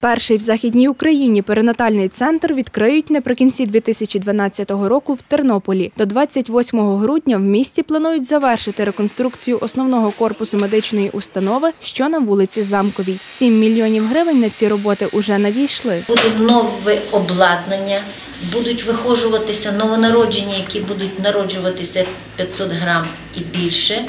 Перший в Західній Україні перинатальний центр відкриють наприкінці 2012 року в Тернополі. До 28 грудня в місті планують завершити реконструкцію основного корпусу медичної установи, що на вулиці Замковій. 7 мільйонів гривень на ці роботи уже надійшли. Буде нове обладнання, будуть вихожуватися новонароджені, які будуть народжуватися 500 грам і більше.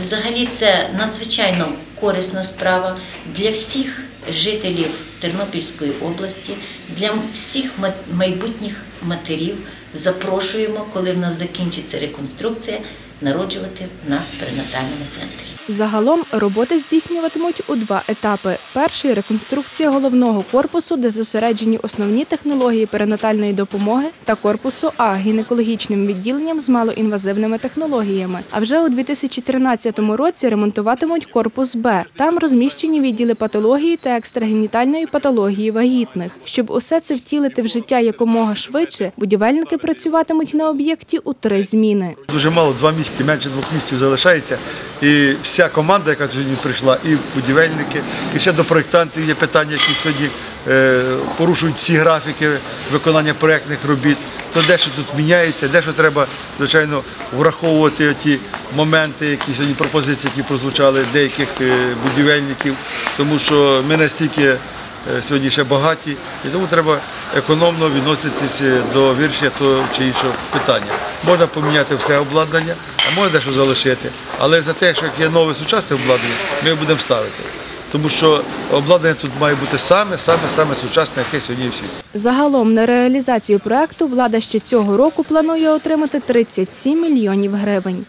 Взагалі це надзвичайно корисна справа для всіх жителів Тернопільської області, для всіх ма- майбутніх матерів. Запрошуємо, коли в нас закінчиться реконструкція, народжувати в нас в перинатальному центрі. Загалом роботи здійснюватимуть у два етапи. Перший реконструкція головного корпусу, де зосереджені основні технології перинатальної допомоги, та корпусу А гінекологічним відділенням з малоінвазивними технологіями. А вже у 2013 році ремонтуватимуть корпус Б. Там розміщені відділи патології та екстрагенітальної патології вагітних. Щоб усе це втілити в життя якомога швидше, будівельники працюватимуть на об'єкті у три зміни. Дуже мало, два місяці, менше двох місяців залишається. І вся команда, яка сьогодні прийшла, і будівельники, і ще до проєктантів є питання, які сьогодні е, порушують всі графіки виконання проєктних робіт. То дещо тут міняється, дещо треба, звичайно, враховувати ті моменти, які сьогодні пропозиції, які прозвучали деяких е, будівельників, тому що ми настільки сьогодні ще багаті, і тому треба економно відноситися до вирішення того чи іншого питання. Можна поміняти все обладнання, а можна дещо залишити. Але за те, що є нове сучасне обладнання, ми його будемо ставити. Тому що обладнання тут має бути саме, саме, саме сучасне, яке сьогодні в світі. Загалом на реалізацію проекту влада ще цього року планує отримати 37 мільйонів гривень.